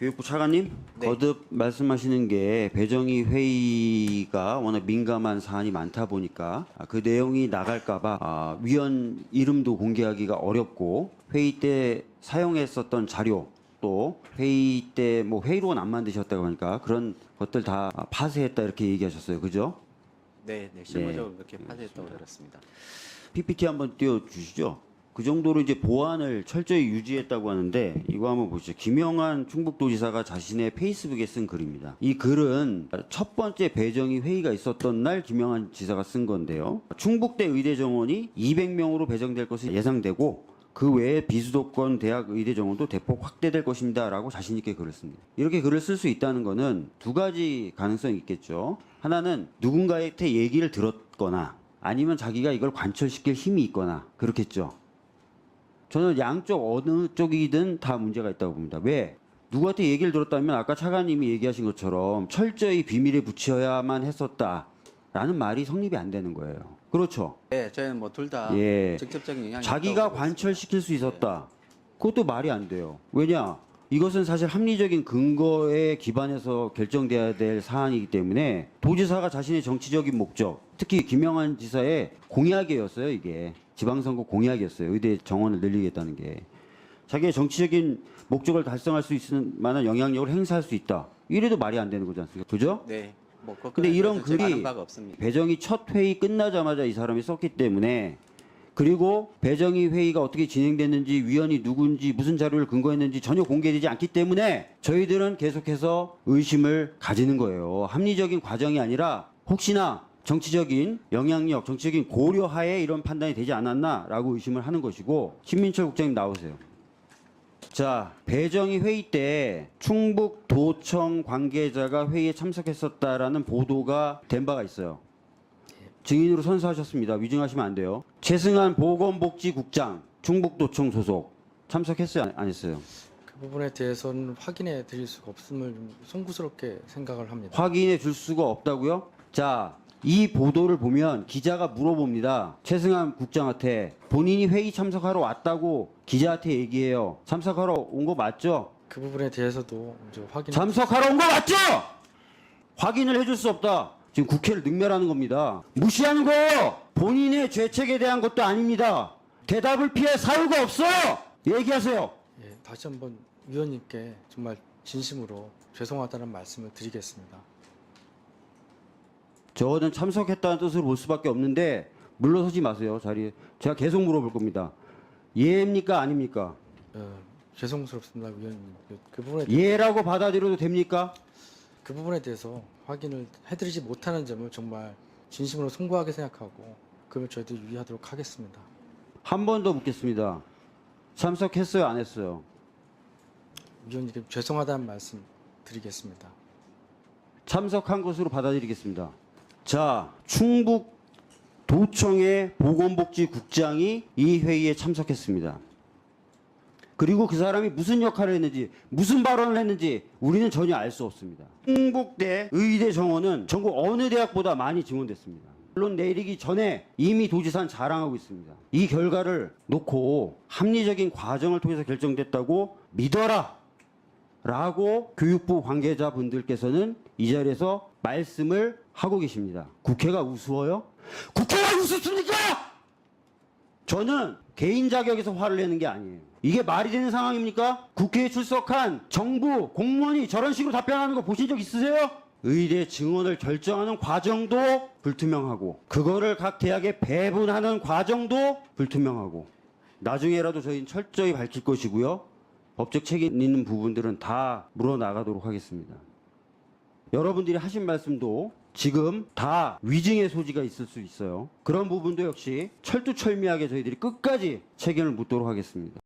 교육부 차관님 네. 거듭 말씀하시는 게 배정희 회의가 워낙 민감한 사안이 많다 보니까 아, 그 내용이 나갈까봐 아, 위원 이름도 공개하기가 어렵고 회의 때 사용했었던 자료 또 회의 때 뭐 회의록은 안 만드셨다고 하니까 그런 것들 다 파쇄했다 이렇게 얘기하셨어요, 그죠? 네, 네, 실무적으로 그렇게 파쇄했다고 들었습니다. PPT 한번 띄워주시죠. 그 정도로 이제 보안을 철저히 유지했다고 하는데 이거 한번 보시죠. 김영환 충북도지사가 자신의 페이스북에 쓴 글입니다. 이 글은 첫 번째 배정희 회의가 있었던 날 김영환 지사가 쓴 건데요. 충북대 의대 정원이 200명으로 배정될 것이 예상되고 그 외에 비수도권 대학 의대 정원도 대폭 확대될 것입니다라고 자신 있게 글을 씁니다. 이렇게 글을 쓸 수 있다는 것은 두 가지 가능성이 있겠죠. 하나는 누군가한테 얘기를 들었거나 아니면 자기가 이걸 관철시킬 힘이 있거나 그렇겠죠. 저는 양쪽 어느 쪽이든 다 문제가 있다고 봅니다. 왜? 누구한테 얘기를 들었다면 아까 차관님이 얘기하신 것처럼 철저히 비밀에 붙여야만 했었다라는 말이 성립이 안 되는 거예요. 그렇죠. 네, 저희는 뭐 둘 다 예. 직접적인 영향이 자기가 있다고 관철시킬 수 있었다. 그것도 말이 안 돼요. 왜냐? 이것은 사실 합리적인 근거에 기반해서 결정돼야 될 사안이기 때문에 도지사가 자신의 정치적인 목적, 특히 김영환 지사의 공약이었어요, 이게. 지방선거 공약이었어요. 의대 정원을 늘리겠다는 게. 자기의 정치적인 목적을 달성할 수 있는 만한 영향력을 행사할 수 있다. 이래도 말이 안 되는 거지 않습니까? 그죠? 네, 뭐 근데 이런 글이. 배정희 첫 회의 끝나자마자 이 사람이 썼기 때문에 그리고 배정희 회의가 어떻게 진행됐는지 위원이 누군지 무슨 자료를 근거했는지 전혀 공개되지 않기 때문에 저희들은 계속해서 의심을 가지는 거예요. 합리적인 과정이 아니라 혹시나 정치적인 영향력, 정치적인 고려하에 이런 판단이 되지 않았나라고 의심을 하는 것이고 신민철 국장님 나오세요. 자, 배정희 회의 때 충북 도청 관계자가 회의에 참석했었다라는 보도가 된 바가 있어요. 증인으로 선서하셨습니다. 위증하시면 안 돼요. 최승한 보건복지국장 충북도청 소속 참석했어요? 안- 안 했어요? 그 부분에 대해서는 확인해 드릴 수가 없음을 좀 송구스럽게 생각을 합니다. 확인해 줄 수가 없다고요? 자, 이 보도를 보면 기자가 물어봅니다. 최승한 국장한테 본인이 회의 참석하러 왔다고 기자한테 얘기해요. 참석하러 온 거 맞죠? 그 부분에 대해서도 이제 확인 참석하러 온 거 맞죠? 확인을 해줄 수 없다. 지금 국회를 능멸하는 겁니다. 무시하는 거예요. 본인의 죄책에 대한 것도 아닙니다. 대답을 피할 사유가 없어요. 얘기하세요. 예, 다시 한번 위원님께 정말 진심으로 죄송하다는 말씀을 드리겠습니다. 저는 참석했다는 뜻으로 볼 수밖에 없는데 물러서지 마세요. 자리에. 제가 계속 물어볼 겁니다. 예입니까 아닙니까? 어, 죄송스럽습니다, 위원님. 그, 그 부분에 예라고 받아들여도 됩니까? 그 부분에 대해서 확인을 해드리지 못하는 점을 정말 진심으로 송구하게 생각하고 그걸 저희도 유의하도록 하겠습니다. 한 번 더 묻겠습니다. 참석했어요 안 했어요? 위원님께 죄송하다는 말씀 드리겠습니다. 참석한 것으로 받아들이겠습니다. 자, 충북 도청의 보건복지국장이 이 회의에 참석했습니다. 그리고 그 사람이 무슨 역할을 했는지, 무슨 발언을 했는지 우리는 전혀 알 수 없습니다. 충북대 의대 정원은 전국 어느 대학보다 많이 증원됐습니다. 물론 내리기 전에 이미 도지사는 자랑하고 있습니다. 이 결과를 놓고 합리적인 과정을 통해서 결정됐다고 믿어라! 라고 교육부 관계자분들께서는 이 자리에서 말씀을 하고 계십니다. 국회가 우스워요? 국회가 우습습니까? 저는 개인 자격에서 화를 내는 게 아니에요. 이게 말이 되는 상황입니까? 국회에 출석한 정부 공무원이 저런 식으로 답변하는 거 보신 적 있으세요? 의대 증원을 결정하는 과정도 불투명하고 그거를 각 대학에 배분하는 과정도 불투명하고 나중에라도 저희는 철저히 밝힐 것이고요. 법적 책임 있는 부분들은 다 물어나가도록 하겠습니다. 여러분들이 하신 말씀도 지금 다 위증의 소지가 있을 수 있어요. 그런 부분도 역시 철두철미하게 저희들이 끝까지 책임을 묻도록 하겠습니다.